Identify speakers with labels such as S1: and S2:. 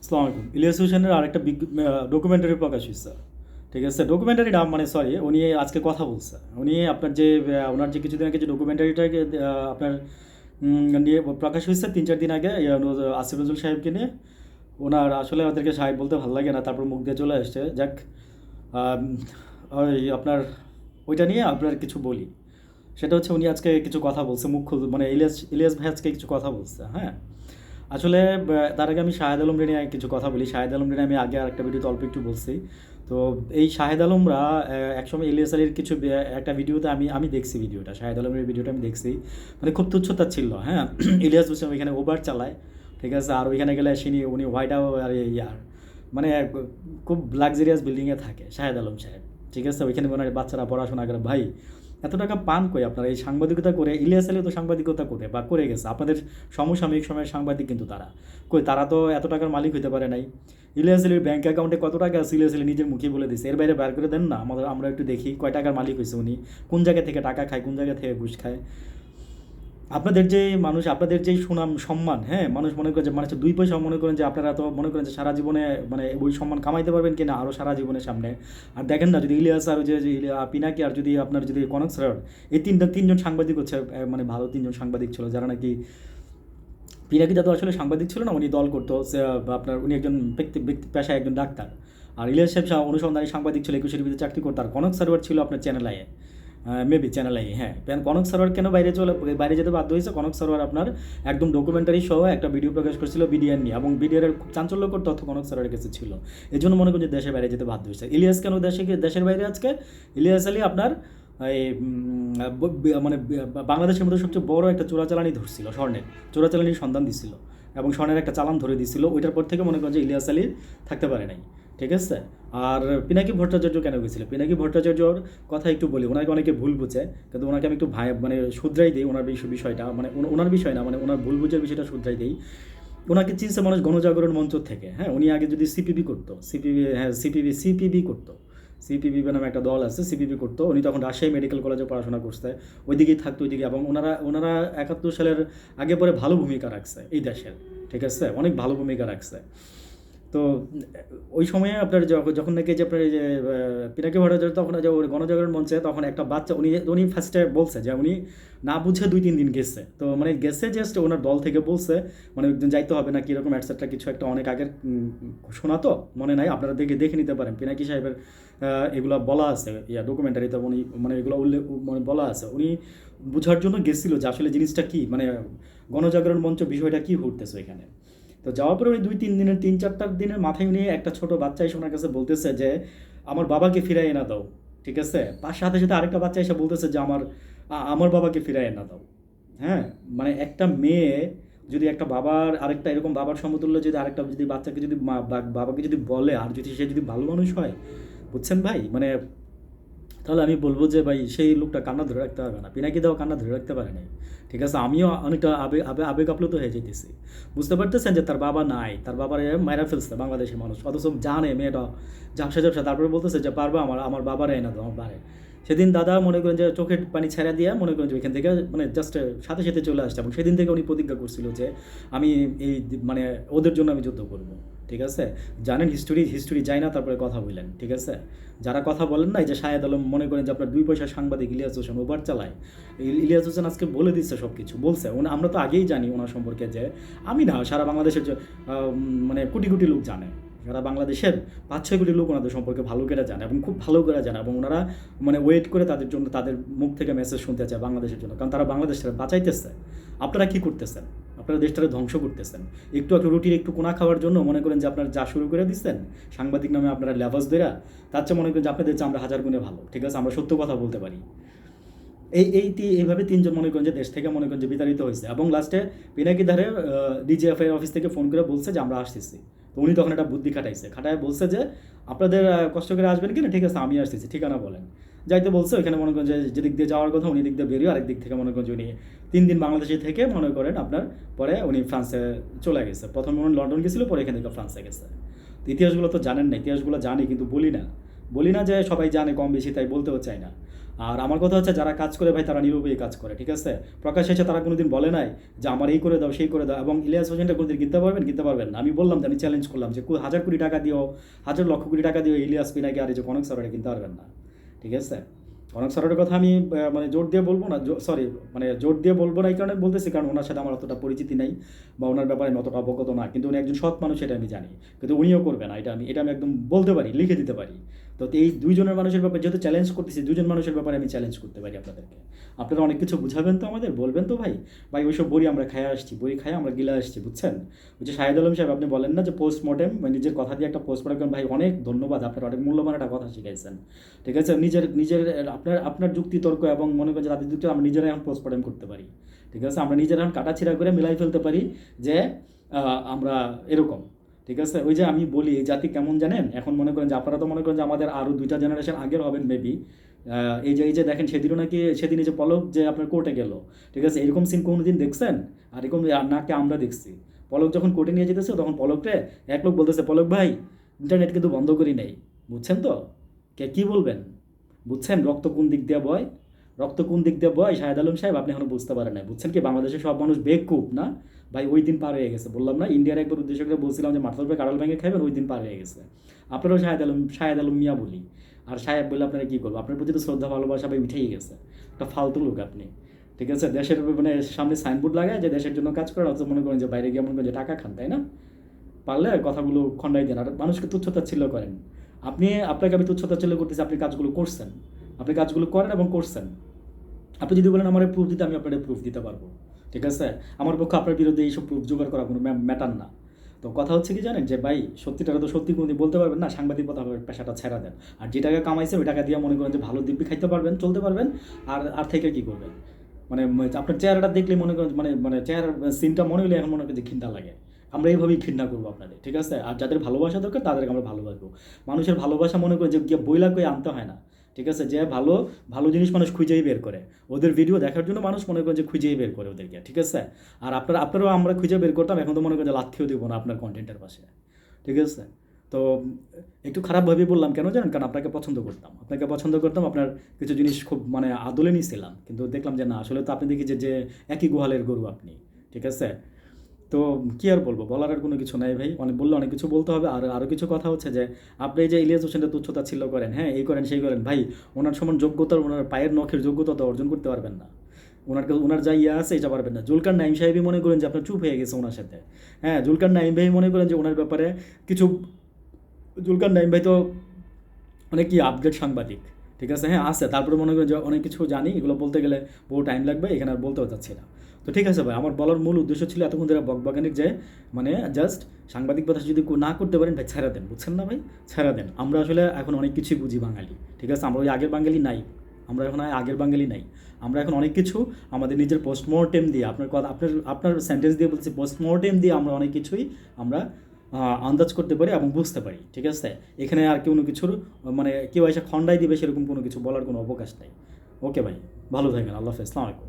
S1: আসসালামু আলাইকুম ইলিয়াস হোসেনের আরেকটা বিগ ডকুমেন্টারি প্রকাশ হয়েছে ঠিক আছে ডকুমেন্টারি নাম মানে সরি উনি আজকে কথা বলছে। উনি আপনার যে ওনার যে কিছুদিন আগে যে ডকুমেন্টারিটাকে আহ, আপনার নিয়ে প্রকাশ হয়েছে তিন চার দিন আগে আসিফ নজরুল সাহেবকে নিয়ে ওনার আসলে ওদেরকে সাহেব বলতে ভালো লাগে না তারপর মুখ দিয়ে চলে আসছে। যাক ওই আপনার ওইটা নিয়ে আপনার কিছু বলি। সেটা হচ্ছে উনি আজকে কিছু কথা বলছে মুখ খুল- মানে ইলিয়াস ইলিয়াস ভাই আজকে কিছু কথা বলছে হ্যাঁ? আসলে তার আগে আমি শাহেদ আলম নিয়ে কিছু কথা বলি। শাহেদ আলম নিয়ে আমি আগে আরেকটা ভিডিওতে অল্প একটু বলছি। তো এই শাহেদ আলমরা একসময় ইলিয়াস আলীর কিছু একটা ভিডিওতে আমি আমি দেখছি ভিডিওটা। শাহেদ আলমের ভিডিওটা আমি দেখছি। মানে খুব তুচ্ছতা ছিল হ্যাঁ? ইলিয়াস হোসেন ওইখানে ওভার চালায়, ঠিক আছে? আর ওইখানে গেলে সিনি উনি হোয়াইট আর ইয়ার। মানে খুব লাক্সারিয়াস বিল্ডিংয়ে থাকে, শাহেদ আলম সাহেব। ঠিক আছে? ওইখানে মনে হয় বাচ্চারা পড়াশোনা করে। ভাই এত টাকা পান কই আপনারা? এই সাংবাদিকতা করে, ইলিয়াস আলী তো সাংবাদিকতা করে, বা করে গেছে। আপনাদের সমসাময়িক সময়ের সাংবাদিক কিন্তু তারা। কই, তারা তো এত টাকার মালিক হতে পারে নাই। ইলিয়াস আলীর ব্যাঙ্ক অ্যাকাউন্টে কত টাকা আছে, ইলিয়াস আলী নিজের মুখে বলে দিয়েছে এর বাইরে বার করে দেন না। আমাদের, আমরা একটু দেখি কয় টাকার মালিক হয়েছে উনি, কোন জায়গা থেকে টাকা খায়, কোন জায়গা থেকে ঘুষ খায়। আপনাদের যে মানুষ, আপনাদের যেই সুনাম, সম্মান হ্যাঁ? মানুষ মনে করে যে মানে হচ্ছে দুই পয়সা মনে করেন যে, আপনারা তো মনে করেন যে, সারা জীবনে মানে ওই সম্মান কামাইতে পারবেন কিনা? আরও সারা জীবনের সামনে। আর দেখেন না, যদি ইলিয়াস আর যে যে পিনাকি আর যদি আপনার যদি কনক সর এই তিনটা, তিনজন সাংবাদিক হচ্ছে মানে ভালো তিনজন সাংবাদিক ছিল। যারা নাকি, পিনাকি দাদু আসলে সাংবাদিক ছিল না, উনি দল করতো আপনার উনি একজন ব্যক্তি ব্যক্তি, পেশায় একজন ডাক্তার। আর ইলিয়াস সাহেব অনুসন্ধানী সাংবাদিক ছিল, একুশের ভিতরে চাকরি করতো। আর কনক সার্ভার ছিল আপনার চ্যানেল আইয়ে। মেবি চ্যানেল আই হ্যাঁ। কেন কনক সার্ভার কেন বাইরে চলে, বাইরে যেতে বাধ্য হয়েছে? কনক সার্ভার আপনার একদম ডকুমেন্টারি সহ একটা ভিডিও প্রকাশ করছিল বিডিআর নিয়ে। এবং বিডিআর এর খুব চাঞ্চল্যকর তথ্য কনক সার্ভারের কাছে ছিল। এই জন্য মনে করি যে দেশের বাইরে যেতে বাধ্য হয়েছে। ইলিয়াস কেন দেশে দেশের বাইরে আজকে? ইলিয়াস আলী আপনার এই মানে বাংলাদেশের মধ্যে সবচেয়ে বড় একটা চোরাচালানি ধরছিল, স্বর্ণের। চোরাচালানির সন্ধান দিছিল। এবং স্বর্ণের একটা চালান ধরে দিছিল। ওইটার পর থেকে মনে করেন যে ইলিয়াস আলী থাকতে পারে নাই। ঠিক আছে? আর পিনাকি ভট্টাচার্য কেন গেছিল পিনাকি ভট্টাচার্যর কথা একটু বলি, ওনাকে অনেকে ভুল বুঝে, কিন্তু ওনাকে আমি একটু ভাই মানে শুধরাই দিই ওনার বিষয়টা মানে ওনার বিষয় না মানে ওনার ভুল বুঝের বিষয়টা শুধরাই দিই। ওনাকে চিনছে মানুষ গণজাগরণ মঞ্চ থেকে হ্যাঁ? উনি আগে যদি সিপিবি করতো, সিপিবি হ্যাঁ সিপিবি সিপিবি করতো, সিপিবি নামে একটা দল আছে, সিপিবি করতো, উনি তখন রাজশাহী মেডিকেল কলেজে পড়াশোনা করছে, ওইদিকেই থাকতো, ওইদিকে, এবং ওনারা ওনারা একাত্তর সালের আগে পরে ভালো ভূমিকা রাখছে এই দেশের, ঠিক আছে? অনেক ভালো ভূমিকা রাখছে। তো, ওই সময়ে আপনার যখন নাকি যে আপনার যে পিনাকি ভট্টাচার্য তখন যে ওর গণজাগরণ মঞ্চে তখন একটা বাচ্চা, উনি উনি ফার্স্টে বলছে যে উনি না বুঝে দুই, তিন দিন গেছে। তো মানে গেছে জাস্ট ওনার দল থেকে বলছে মানে একদিন যাইতে হবে না কীরকম অ্যাটসেট্রা কিছু একটা অনেক আগের শোনা তো, মনে নাই, আপনারা দেখে দেখে নিতে পারেন। পিনাকি সাহেবের এগুলো বলা আছে, ইয়া ডকুমেন্টারিতে উনি মানে এগুলো উল্লেখ মানে বলা আছে। উনি বোঝার জন্য গেছিল যে আসলে জিনিসটা কি মানে গণজাগরণ মঞ্চ বিষয়টা কি ঘটতেছে এখানে। তো যাওয়ার পরে উনি দুই, তিন দিনের, তিন চারটা দিনের মাথায় নিয়ে একটা ছোট বাচ্চা এসে ওনার কাছে বলতেছে যে, আমার বাবাকে ফিরাই এনে দাও। ঠিক আছে? তার সাথে সাথে আরেকটা বাচ্চা এসে বলতেছে যে, আমার আমার বাবাকে ফিরাই এনে দাও। হ্যাঁ? মানে একটা মেয়ে যদি একটা বাবার, আরেকটা এরকম বাবার সমতুল্য যদি আরেকটা যদি বাচ্চাকে যদি বাবাকে যদি বলে, আর যদি সে যদি ভালো মানুষ হয়, বুঝছেন ভাই? মানে তাহলে আমি বলব যে ভাই, সেই লোকটা কান্না ধরে রাখতে পারবে না। পিনাকি দেওয়া কান্না ধরে রাখতে পারে নাই। ঠিক আছে? আমিও অনেকটা আবেগ আবেগ আবেগ আপ্লুত হয়ে যেতেছি বুঝতে পারতেছেন যে তার বাবা নাই, তার বাবার মায়েরা ফেলছে বাংলাদেশের মানুষ। অথচ জানে মেয়েটা ঝাপসা ঝাপসা। তারপরে বলতেছে যে, পারবা আমার আমার বাবারে এনে দাও, আমার সেদিন দাদা মনে করেন যে, চোখের পানি ছেড়া দিয়ে মনে করেন যে এখান থেকে মানে জাস্ট সাথে সাথে চলে আসছে। এবং সেদিন থেকে উনি প্রতিজ্ঞা করছিল যে, আমি এই মানে ওদের জন্য আমি যুদ্ধ করব। ঠিক আছে? জানেন হিস্টোরি হিস্টোরি যাই না, তারপরে কথা বললেন ঠিক আছে? যারা কথা বলেন না এই যে শাহেদ আলম মনে করেন যে আপনার দুই পয়সা সাংবাদিক ইলিয়াস হোসেন ওভার চালায়। ইলিয়াস হোসেন আজকে বলে দিচ্ছে সব কিছু বলছে। ওনা- আমরা তো আগেই জানি ওনার সম্পর্কে যে, আমি না, সারা বাংলাদেশের মানে কোটি কোটি লোক জানে। সারা বাংলাদেশের পাঁচ ছয় কোটি লোক ওনাদের সম্পর্কে ভালো করে জানে এবং খুব ভালো করে জানে এবং ওনারা মানে ওয়েট করে তাদের জন্য, তাদের মুখ থেকে মেসেজ শুনতে চায় বাংলাদেশের জন্য। কারণ তারা বাংলাদেশটা বাঁচাইতেছে। আপনারা কি করতেছেন? আপনারা দেশটাকে ধ্বংস করতেছেন। একটু একটু রুটির একটু কোনা খাওয়ার জন্য মনে করেন যে আপনারা যা শুরু করে দিচ্ছেন সাংবাদিক নামে আপনারা লেবাস দেরা তার চেয়ে মনে করেন যে আপনাদের চেয়ে আমরা হাজার গুণে ভালো। ঠিক আছে? আমরা সত্য কথা বলতে পারি। এই এই এইভাবে তিনজন মনে করেন যে দেশ থেকে মনে করেন যে বিতাড়িত হয়েছে এবং লাস্টে পিনাকি ধারে ডিজিএফআই অফিস থেকে ফোন করে বলছে যে আমরা আসতেছি। তো উনি তখন একটা বুদ্ধি খাটাইছে। খাটায় বলছে যে, আপনাদের কষ্ট করে আসবেন কিনা? ঠিক আছে, আমি আসতেছি, ঠিকানা বলেন। যাইতে বলছে, ওইখানে মনে করেন যে যেদিক দিয়ে যাওয়ার কথা উনি দিক দিয়ে বেরিয়ে আরেক দিক থেকে মনে করেন যে, উনি তিন দিন বাংলাদেশে থেকে মনে করেন আপনার পরে উনি ফ্রান্সে চলে গেছে। প্রথম উনি লন্ডন গেছিল, পরে এখান থেকে ফ্রান্সে গেছে। ইতিহাসগুলো তো জানেন না, ইতিহাসগুলো জানি কিন্তু বলি না। বলি না যে সবাই জানে, কম বেশি, তাই বলতেও চাই না। আর আমার কথা হচ্ছে যারা কাজ করে ভাই, তারা নীরবেই কাজ করে, ঠিক আছে? প্রকাশ এসে তারা কোনোদিন বলে নাই যে আমার এই করে দাও, সেই করে দাও, এবং ইলিয়াস হোসেনটা কোনোদিন কিনতে পারবেন? কিনতে পারবেন না। আমি বললাম যে, আমি চ্যালেঞ্জ করলাম যে হাজার কোটি টাকা দিও, হাজার লক্ষ কোটি টাকা দিও, ইলিয়াস পিনাকে আর এই যে কনক সরারে কিনতে পারবেন না, ঠিক আছে? কনক সরারের কথা আমি মানে জোর দিয়ে বলব না সরি মানে জোর দিয়ে বলব না এই কারণে বলতেছি, কারণ ওনার সাথে আমার অতটা পরিচিতি নাই, বা ওনার ব্যাপারে আমি অতটা অবগত না, কিন্তু উনি একজন সৎ মানুষ, এটা আমি জানি, কিন্তু উনিও করবে না, এটা আমি এটা আমি একদম বলতে পারি, লিখে দিতে পারি। তো এই দুইজনের মানুষের ব্যাপারে যেহেতু চ্যালেঞ্জ করতেছি দুজন মানুষের ব্যাপারে আমি চ্যালেঞ্জ করতে পারি আপনাদেরকে। আপনারা অনেক কিছু বুঝাবেন তো আমাদের? বলবেন তো ভাই। ভাই, ওইসব বড়ি আমরা খায় আসছি, বড়ি খায় আমরা গিলা আসছি, বুঝছেন? ওই যে শাহেদ আলম সাহেব, আপনি বলেন না যে পোস্টমর্টেম নিজের কথা দিয়ে একটা পোস্টমর্টেম ভাই, অনেক ধন্যবাদ, আপনার অনেক মূল্যবান একটা কথা শিখাইছেন। ঠিক আছে? নিজের নিজের, আপনার আপনার যুক্তি তর্ক এবং মনে করেন যে তাদের যুক্তি, আমরা নিজেরাই এখন পোস্টমর্টেম করতে পারি। ঠিক আছে? আমরা নিজেরা এখন কাটাছিড়া করে মিলাই ফেলতে পারি যে আমরা এরকম। ঠিক আছে? ওই যে আমি বলি, এই জাতি কেমন জানেন? এখন মনে করেন যে আপনারা তো মনে করেন যে আমাদের আরও দুইটা জেনারেশন আগের হবেন মেবি এই যে এই যে দেখেন, সেদিনও নাকি, সেদিন এই যে পলক যে আপনার কোর্টে গেল, ঠিক আছে? এরকম সিন কোনো দিন দেখছেন? আর এরকম নাকে আমরা দেখছি? পলক যখন কোর্টে নিয়ে যেতেছে, তখন পলকটে এক লোক বলতেছে, পলক ভাই ইন্টারনেট কিন্তু বন্ধ করি নাই। বুঝছেন তো? কে, কী বলবেন? বুঝছেন? রক্ত কোন দিক দিয়ে বয়? রক্ত কোন দিক দিয়ে বয়? শাহেদ আলম সাহেব, আপনি এখনও বুঝতে পারেন না বুঝছেন কি? বাংলাদেশের সব মানুষ বেকুব, না? ভাই, ওই দিন পার হয়ে গেছে। বললাম না, ইন্ডিয়ার একবার উদ্দেশ্য করে বলছিলাম যে মাথার উপরে কাড়াল ভেঙে খাবেন ওই দিন পার হয়ে গেছে। আপনারাও শাহেদ আলম শাহেদ আলম মিয়া বলি। আর সাহেব বলে আপনারা কী করব? আপনার প্রতি তো শ্রদ্ধা, ভালোবাসা ভাই উঠেই গেছে। একটা ফালতু লোক আপনি। ঠিক আছে? দেশের মানে সামনে সাইনবোর্ড লাগায় যে দেশের জন্য কাজ করেন অথচ মনে করেন যে বাইরে গিয়ে মনে করেন যে টাকা খান, তাই না? পারলে কথাগুলো খণ্ডাই দেন। আর মানুষকে তুচ্ছতাচ্ছিল্য করেন। আপনি, আপনাকে আমি তুচ্ছতাচ্ছিল্য করতেছি, আপনি কাজগুলো করছেন। আপনি কাজগুলো করেন এবং করছেন। আপনি যদি বলেন আমার প্রুফ দিতে, আমি আপনার প্রুফ দিতে পারব। ঠিক আছে? আমার পক্ষে আপনার বিরুদ্ধে এইসব প্রুফ জোগাড় করা কোনো ম্যাটার না। তো কথা হচ্ছে কি জানেন? যে ভাই, সত্যিটাকে তো সত্যি কোনোদিন বলতে পারবেন না সাংবাদিকতা পেশাটা ছেড়া দেন। আর যে টাকা কামাইছে, ওই টাকা দিয়ে মনে করেন যে ভালো দিব্যি খাইতে পারবেন, চলতে পারবেন। আর আর থেকে কী করবেন? মানে আপনার চেহারাটা দেখলে মনে করেন মানে মানে চেহারার সিনটা মনে হলে এখন মনে করেন যে ঘৃণা লাগে। আমরা এইভাবেই ঘৃণা করব আপনাদের, ঠিক আছে? আর যাদের ভালোবাসা দরকার, তাদেরকে আমরা ভালোবাসবো। মানুষের ভালোবাসা মনে করে যে গিয়ে বইলা কই আনতে হয় না। ঠিক আছে? যে ভালো ভালো জিনিস মানুষ খুঁজেই বের করে। ওদের ভিডিও দেখার জন্য মানুষ মনে করেন যে খুঁজেই বের করে ওদেরকে, ঠিক আছে? আর আপনারা, আপনারাও আমরা খুঁজে বের করতাম, এখন তো মনে করেন যে লাথিও দেবো না আপনার কন্টেন্টের পাশে, ঠিক আছে? তো একটু খারাপভাবে বললাম কেন জানেন? কারণ আপনাকে পছন্দ করতাম। আপনাকে পছন্দ করতাম, আপনার কিছু জিনিস খুব মানে আদলে নিয়েছিলাম কিন্তু দেখলাম যে না, আসলে তো আপনি দেখি যে যে একই গোহালের গরু আপনি, ঠিক আছে? তো কি আর বলব? বলার আর কোনো কিছু নাই ভাই। অনেক বললে অনেক কিছু বলতে হবে। আর আরও কিছু কথা হচ্ছে যে, আপনি যে ইলিয়াস হোসেনটা তুচ্ছতা ছিল করেন হ্যাঁ এই করেন, সেই করেন, ভাই, ওনার সমান যোগ্যতা ওনার পায়ের নখের যোগ্যতা তো অর্জন করতে পারবেন না। ওনার ওনার যা ইয়ে আছে, এটা পারবেন না। জুলকার নাইম সাহেবই মনে করেন যে, আপনার চুপ হয়ে গেছে ওনার সাথে। হ্যাঁ জুলকার নাইম ভাই মনে করেন যে, ওনার ব্যাপারে কিছু, জুলকার নাইম ভাই তো অনেক কি আপডেট সাংবাদিক, ঠিক আছে? হ্যাঁ আছে। তারপরে মনে করেন যে, অনেক কিছু জানি। এগুলো বলতে গেলে বহু টাইম লাগবে। এখানে আর বলতেও চাচ্ছি না। তো ঠিক আছে ভাই, আমার বলার মূল উদ্দেশ্য ছিল এতক্ষণ ধরে বকবাগানিক যে মানে জাস্ট সাংবাদিক কথা যদি না করতে পারেন, ভাই ছেড়ে দেন, বুঝছেন না ভাই? ছেড়ে দেন। আমরা আসলে এখন অনেক কিছুই বুঝি বাঙালি, ঠিক আছে? আমরা ওই আগের বাঙালি নাই, আমরা এখন আগের বাঙালি নাই। আমরা এখন অনেক কিছু আমাদের নিজের পোস্টমর্টেম দিয়ে, আপনার কথা, আপনার আপনার সেন্টেন্স দিয়ে বলছি পোস্টমর্টেম দিয়ে আমরা অনেক কিছুই আমরা আন্দাজ করতে পারি এবং বুঝতে পারি, ঠিক আছে? এখানে আর কোনো কিছুর মানে কেউ এসে খন্ডাই দিবে সেরকম কোনো কিছু বলার কোনো অবকাশ নেই। ওকে ভাই, ভালো থাকেন, আল্লাহ হাফেজ আলাইকুম